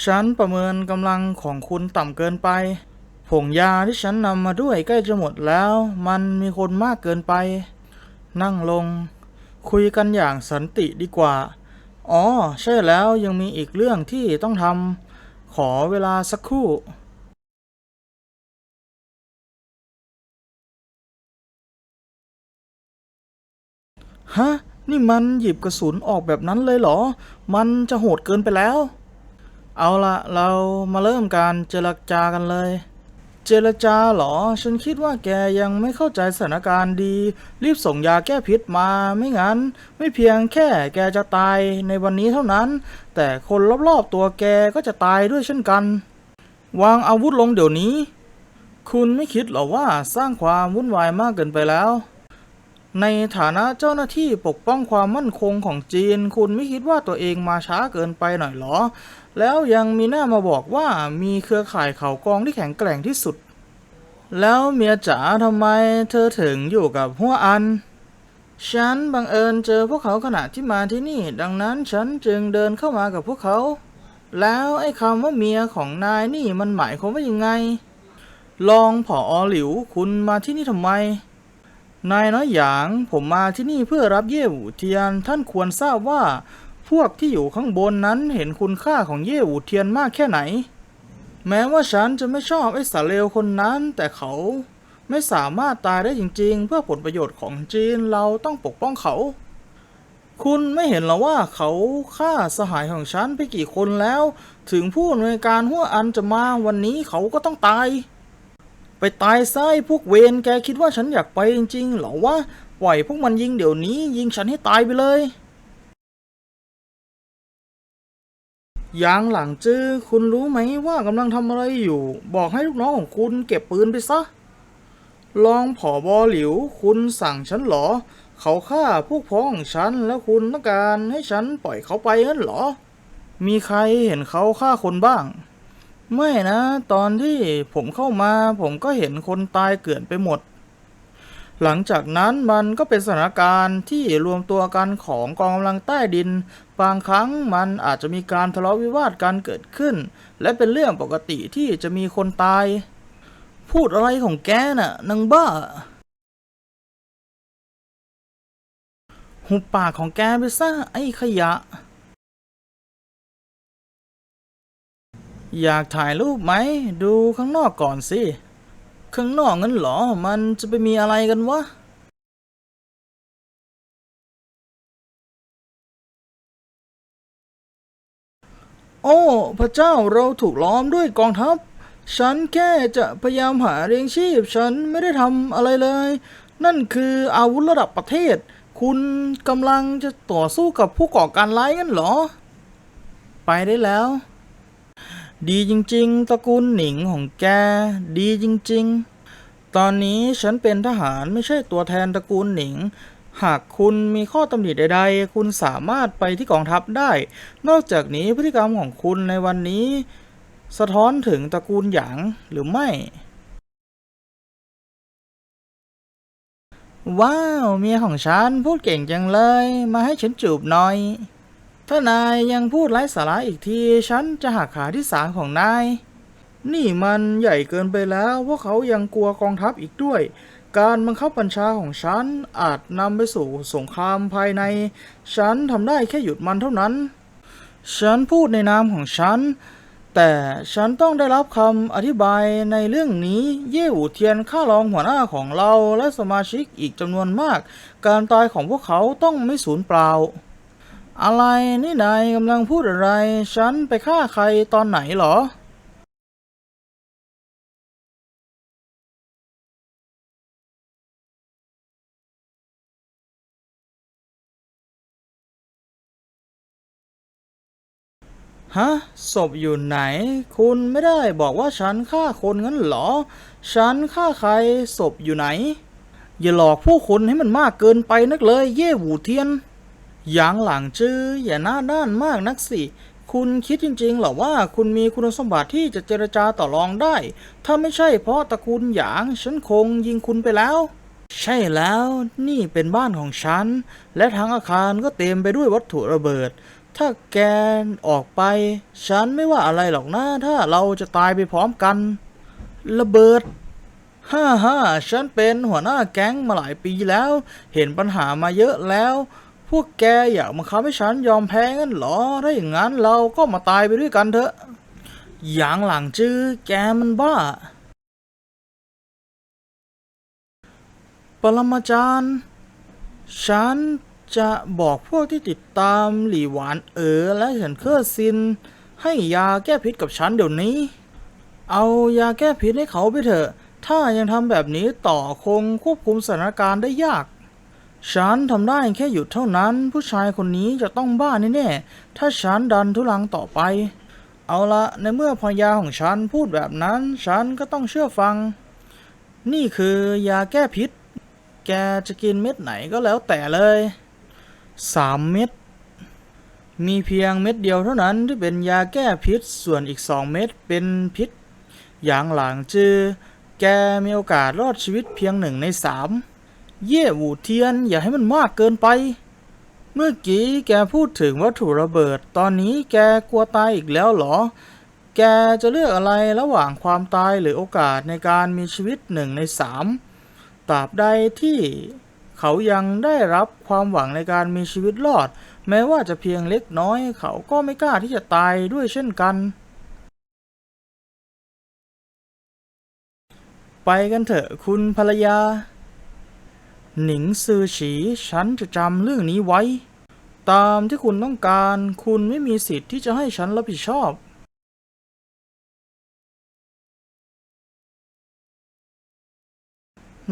ฉันประเมินกำลังของคุณต่ำเกินไป ผงยาที่ฉันนำมาด้วยใกล้จะหมดแล้ว มันมีคนมากเกินไป นั่งลง คุยกันอย่างสันติดีกว่า อ๋อ ใช่แล้วยังมีอีกเรื่องที่ต้องทำ ขอเวลาสักครู่ฮะ นี่มันหยิบกระสุนออกแบบนั้นเลยเหรอ มันจะโหดเกินไปแล้ว เอาละเรามาเริ่มการเจรจากันเลย เจรจาเหรอ ฉันคิดว่าแกยังไม่เข้าใจสถานการณ์ดี รีบส่งยาแก้พิษมา ไม่งั้น ไม่เพียงแค่แกจะตายในวันนี้เท่านั้น แต่คนรอบๆตัวแกก็จะตายด้วยเช่นกัน วางอาวุธลงเดี๋ยวนี้ คุณไม่คิดหรอว่าสร้างความวุ่นวายมากเกินไปแล้วในฐานะเจ้าหน้าที่ปกป้องความมั่นคงของจีน คุณไม่คิดว่าตัวเองมาช้าเกินไปหน่อยหรอ แล้วยังมีหน้ามาบอกว่ามีเครือข่ายเขากองที่แข็งแกร่งที่สุด แล้วเมียจ๋าทำไมเธอถึงอยู่กับหัวอัน ฉันบังเอิญเจอพวกเขาขณะที่มาที่นี่ ดังนั้นฉันจึงเดินเข้ามากับพวกเขา แล้วไอ้คำว่าเมียของนายนี่มันหมายความว่ายังไง ลองผออหลิวคุณมาที่นี่ทำไม นายน้อยหยางผมมาที่นี่เพื่อรับเย่หูเทียนท่านควรทราบว่า พวกที่อยู่ข้างบนนั้นเห็นคุณค่าของเย่หูเทียนมากแค่ไหน แม้ว่าฉันจะไม่ชอบไอ้สาเลวคนนั้น แต่เขาไม่สามารถตายได้จริง ๆ เพื่อผลประโยชน์ของจีนเราต้องปกป้องเขา คุณไม่เห็นหรอว่าเขาฆ่าสหายของฉันไปกี่คนแล้ว ถึงผู้อำนวยการหัวอันจะมาวันนี้เขาก็ต้องตาย ไปตายไอ้พวกเวรแกคิดว่าฉันอยากไปจริงๆหรอวะปล่อยพวกมันยิงเดี๋ยวนี้ยิงฉันให้ตายไปเลย ยางหลังจื้อคุณรู้ไหมว่ากำลังทำอะไรอยู่ บอกให้ลูกน้องของคุณเก็บปืนไปซะลองผอบอหลิว คุณสั่งฉันเหรอ เขาฆ่าพวกพ้องฉันแล้วคุณต้องการให้ฉันปล่อยเขาไปงั้นเหรอ มีใครเห็นเขาฆ่าคนบ้าง ไม่นะ ตอนที่ผมเข้ามาผมก็เห็นคนตายเกลื่อนไปหมด หลังจากนั้นมันก็เป็นสถานการณ์ที่รวมตัวกันของกองกำลังใต้ดิน บางครั้งมันอาจจะมีการทะเลาะวิวาทกันเกิดขึ้น และเป็นเรื่องปกติที่จะมีคนตาย พูดอะไรของแกน่ะนางบ้า หุบปากของแกไปซะไอ้ขยะ อยากถ่ายรูปไหม ดูข้างนอกก่อนสิ ข้างนอกงั้นเหรอ มันจะไปมีอะไรกันวะโอ้ พระเจ้าเราถูกล้อมด้วยกองทัพ ฉันแค่จะพยายามหาเลี้ยงชีพ ฉันไม่ได้ทำอะไรเลย นั่นคืออาวุธระดับประเทศ คุณกำลังจะต่อสู้กับผู้ก่อการร้ายงั้นเหรอ ไปได้แล้ว ดีจริงๆ ตระกูลหนิงของแก ดีจริงๆ ตอนนี้ฉันเป็นทหารไม่ใช่ตัวแทนตระกูลหนิง หากคุณมีข้อตำหนิใดๆ คุณสามารถไปที่กองทัพได้ นอกจากนี้พฤติกรรมของคุณในวันนี้ สะท้อนถึงตระกูลหยางหรือไม่ ว้าว เมียของฉันพูดเก่งจังเลย มาให้ฉันจูบหน่อย ถ้านายยังพูดไร้สาระอีกที ฉันจะหักขาที่สามของนาย นี่มันใหญ่เกินไปแล้วพวกเขายังกลัวกองทัพอีกด้วย การบังคับบัญชาของฉันอาจนำไปสู่สงครามภายใน ฉันทำได้แค่หยุดมันเท่านั้น ฉันพูดในนามของฉัน แต่ฉันต้องได้รับคำอธิบายในเรื่องนี้ เย่หูเทียนข้ารองหัวหน้าของเราและสมาชิกอีกจำนวนมาก การตายของพวกเขาต้องไม่สูญเปล่า อะไรนี่นายกำลังพูดอะไร ฉันไปฆ่าใครตอนไหนเหรอ ฮะศพอยู่ไหน คุณไม่ได้บอกว่าฉันฆ่าคนงั้นเหรอ ฉันฆ่าใครศพอยู่ไหน อย่าหลอกผู้คนให้มันมากเกินไปนักเลย เย่หูเทียน หยางหลังจื้ออย่าหน้าด้านมากนักสิ คุณคิดจริงๆหรอว่าคุณมีคุณสมบัติที่จะเจรจาต่อรองได้ ถ้าไม่ใช่เพราะตระกูลหยาง ฉันคงยิงคุณไปแล้ว ใช่แล้วนี่เป็นบ้านของฉัน และทั้งอาคารก็เต็มไปด้วยวัตถุระเบิด ถ้าแกออกไป ฉันไม่ว่าอะไรหรอกนะถ้าเราจะตายไปพร้อมกัน ระเบิดฮ่าฮ่าฉันเป็นหัวหน้าแก๊งมาหลายปีแล้ว เห็นปัญหามาเยอะแล้ว วกแกอยากมาคับให้ฉันยอมแพ้งั้นเหรอ ถ้าอย่างนั้นเราก็มาตายไปด้วยกันเถอะ อย่างหลังจื้อแกมันบ้า ปรมาจารย์ ฉันจะบอกพวกที่ติดตามหลี่หวานเอ๋อและเฉินเคอร์ซิน ให้ยาแก้พิษกับฉันเดี๋ยวนี้ เอายาแก้พิษให้เขาไปเถอะ ถ้ายังทำแบบนี้ต่อคงควบคุมสถานการณ์ได้ยาก ฉันทำได้แค่หยุดเท่านั้น ผู้ชายคนนี้จะต้องบ้าแน่ๆถ้าฉันดันทุลังต่อไป เอาละในเมื่อพยาของฉันพูดแบบนั้น ฉันก็ต้องเชื่อฟัง นี่คือยาแก้พิษ แกจะกินเม็ดไหนก็แล้วแต่เลยสามเม็ดมีเพียงเม็ดเดียวเท่านั้นที่เป็นยาแก้พิษส่วนอีกสองเม็ดเป็นพิษ อย่างหลังจือแกมีโอกาสรอดชีวิตเพียงหนึ่งในสาม เย่หวูเทียน อย่าให้มันมากเกินไป เมื่อกี้แกพูดถึงวัตถุระเบิด ตอนนี้แกกลัวตายอีกแล้วเหรอ แกจะเลือกอะไรระหว่างความตายหรือโอกาสในการมีชีวิตหนึ่งในสามตราบใดที่เขายังได้รับความหวังในการมีชีวิตรอด แม้ว่าจะเพียงเล็กน้อย เขาก็ไม่กล้าที่จะตายด้วยเช่นกัน ไปกันเถอะคุณภรรยา หนิงซือฉี ฉันจะจำเรื่องนี้ไว้ ตามที่คุณต้องการ คุณไม่มีสิทธิ์ที่จะให้ฉันรับผิดชอบ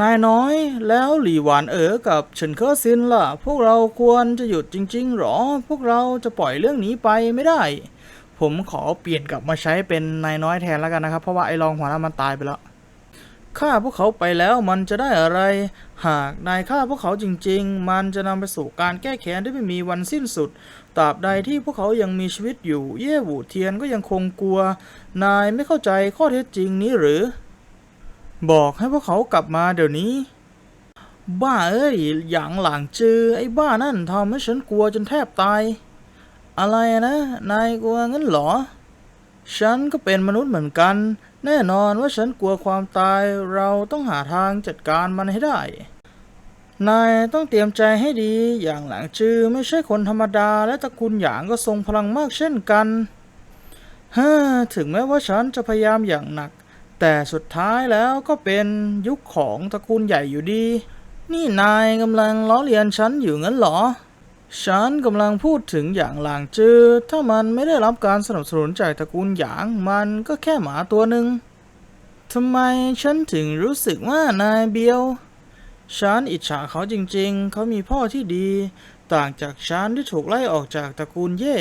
นายน้อยแล้วหลี่หวานเอ๋อกับเฉินเคอซินล่ะ พวกเราควรจะหยุดจริง ๆ หรอ พวกเราจะปล่อยเรื่องนี้ไปไม่ได้ ผมขอเปลี่ยนกลับมาใช้เป็นนายน้อยแทนแล้วกันนะครับ เพราะว่าไอ้รองหัวหน้ามันตายไปแล้ว ฆ่าพวกเขาไปแล้วมันจะได้อะไร หากนายฆ่าพวกเขาจริง ๆ มันจะนำไปสู่การแก้แค้นที่ไม่มีวันสิ้นสุดตราบใดที่พวกเขายังมีชีวิตอยู่ เย่หวูเทียนก็ยังคงกลัว นายไม่เข้าใจข้อเท็จจริงนี้หรือ บอกให้พวกเขากลับมาเดี๋ยวนี้ บ้าเอ้ยอย่างหลังจือ ไอ้บ้านั่นทำให้ฉันกลัวจนแทบตาย อะไรนะ นายกลัวงั้นเหรอ ฉันก็เป็นมนุษย์เหมือนกัน แน่นอนว่าฉันกลัวความตายเราต้องหาทางจัดการมันให้ได้ นายต้องเตรียมใจให้ดีอย่างหลังจือไม่ใช่คนธรรมดาและตระกูลหยางก็ทรงพลังมากเช่นกันฮ่าถึงแม้ว่าฉันจะพยายามอย่างหนัก แต่สุดท้ายแล้วก็เป็นยุคของตระกูลใหญ่อยู่ดี นี่นายกำลังล้อเลียนฉันอยู่งั้นเหรอ ฉันกำลังพูดถึงอย่างหลางจือ ถ้ามันไม่ได้รับการสนับสนุนจากตระกูลหยาง มันก็แค่หมาตัวหนึ่งทำไมฉันถึงรู้สึกว่านายเบียว ฉันอิจฉาเขาจริงๆ เขามีพ่อที่ดี ต่างจากฉันที่ถูกไล่ออกจากตระกูลเย่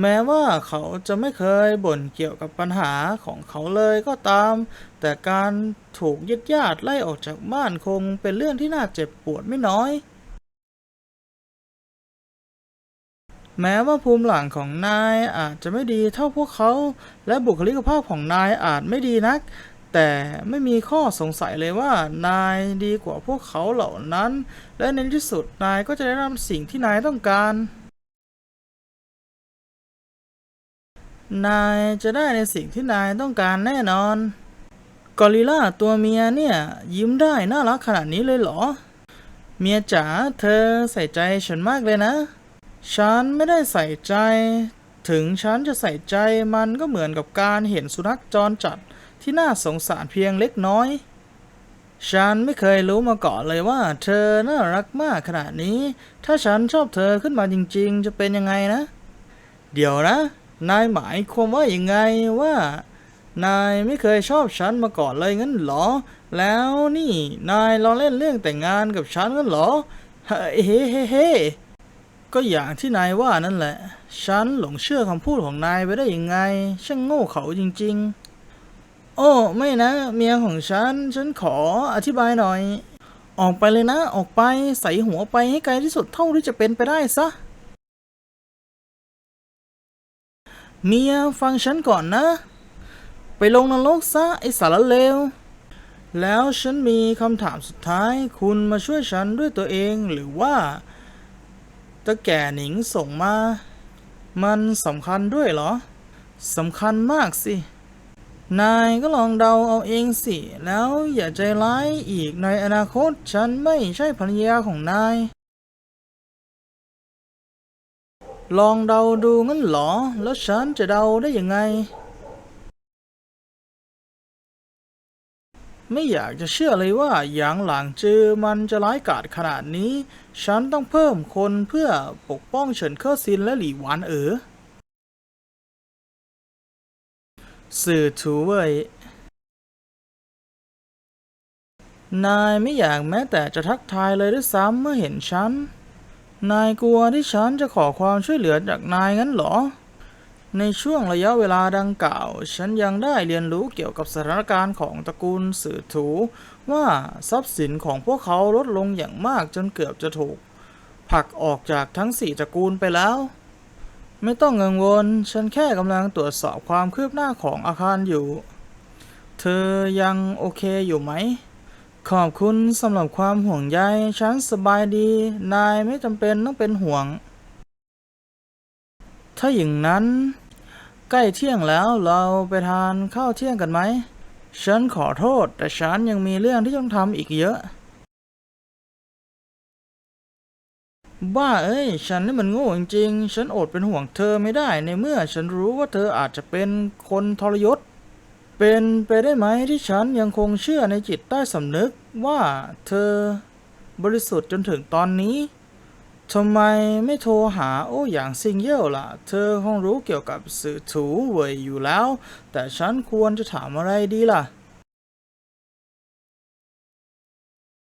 แม้ว่าเขาจะไม่เคยบ่นเกี่ยวกับปัญหาของเขาเลยก็ตาม แต่การถูกญาติญาติไล่ออกจากบ้านคงเป็นเรื่องที่น่าเจ็บปวดไม่น้อย แม้ว่าภูมิหลังของนายอาจจะไม่ดีเท่าพวกเขา และบุคลิกภาพของนายอาจไม่ดีนัก แต่ไม่มีข้อสงสัยเลยว่านายดีกว่าพวกเขาเหล่านั้น และในที่สุดนายก็จะได้รับสิ่งที่นายต้องการ นายจะได้ในสิ่งที่นายต้องการแน่นอน กอริล่าตัวเมียเนี่ย ยิ้มได้น่ารักขนาดนี้เลยเหรอ เมียจ๋าเธอใส่ใจฉันมากเลยนะ ฉันไม่ได้ใส่ใจ ถึงฉันจะใส่ใจมันก็เหมือนกับการเห็นสุนัขจรจัดที่น่าสงสารเพียงเล็กน้อย ฉันไม่เคยรู้มาก่อนเลยว่า เธอน่ารักมากขนาดนี้ ถ้าฉันชอบเธอขึ้นมาจริง ๆ จะเป็นยังไงนะ เดี๋ยวนะ นายหมายความว่าอย่างไงว่า นายไม่เคยชอบฉันมาก่อนเลยงั้นเหรอ แล้วนี่นายลองเล่นเรื่องแต่งงานกับฉันงั้นเหรอ เฮ้เฮ้เฮ้ ก็อย่างที่นายว่านั่นแหละ ฉันหลงเชื่อคำพูดของนายไปได้ยังไง ช่างโง่เขาจริง ๆ โอ้ไม่นะ เมียของฉัน ฉันขออธิบายหน่อย ออกไปเลยนะ ออกไปใส่หัวไปให้ไกลที่สุดเท่าที่จะเป็นไปได้ซะ เมียฟังฉันก่อนนะ ไปลงนรกซะไอสารเลว แล้วฉันมีคำถามสุดท้าย คุณมาช่วยฉันด้วยตัวเองหรือว่า ตะแก่หนิงส่งมา มันสำคัญด้วยเหรอสำคัญมากสิ นายก็ลองเดาเอาเองสิ แล้วอย่าใจร้ายอีกในอนาคตฉันไม่ใช่ภรรยาของนาย ลองเดาดูงั้นเหรอ แล้วฉันจะเดาได้ยังไง ไม่อยากจะเชื่อเลยว่าหยางหลางจือมันจะร้ายกาจขนาดนี้ ฉันต้องเพิ่มคนเพื่อปกป้องเฉินเคอซินและหลี่หวานเอ๋อสื่อถูเว่ยนายไม่อยากแม้แต่จะทักทายเลยด้วยซ้ำเมื่อเห็นฉัน นายกลัวที่ฉันจะขอความช่วยเหลือจากนายงั้นเหรอ ในช่วงระยะเวลาดังกล่าว ฉันยังได้เรียนรู้เกี่ยวกับสถานการณ์ของตระกูลสื่อถู ว่าทรัพย์สินของพวกเขาลดลงอย่างมากจนเกือบจะถูกผลักออกจากทั้งสี่ตระกูลไปแล้ว ไม่ต้องกังวล ฉันแค่กำลังตรวจสอบความคืบหน้าของอาคารอยู่ เธอยังโอเคอยู่ไหม ขอบคุณสำหรับความห่วงใย ฉันสบายดี นายไม่จำเป็นต้องเป็นห่วง ถ้าอย่างนั้น ใกล้เที่ยงแล้วเราไปทานข้าวเที่ยงกันไหม ฉันขอโทษ แต่ฉันยังมีเรื่องที่ต้องทำอีกเยอะ บ้าเอ้ย ฉันนี่มันโง่จริงๆ ฉันอดเป็นห่วงเธอไม่ได้ในเมื่อฉันรู้ว่าเธออาจจะเป็นคนทรยศ เป็นไปได้ไหมที่ฉันยังคงเชื่อในจิตใต้สำนึกว่าเธอบริสุทธิ์จนถึงตอนนี้ ทำไมไม่โทรหาโอ้อย่างซิงเย่ลล่ะ เธอคงรู้เกี่ยวกับสื่อถูเว่ยอยู่แล้ว แต่ฉันควรจะถามอะไรดีล่ะ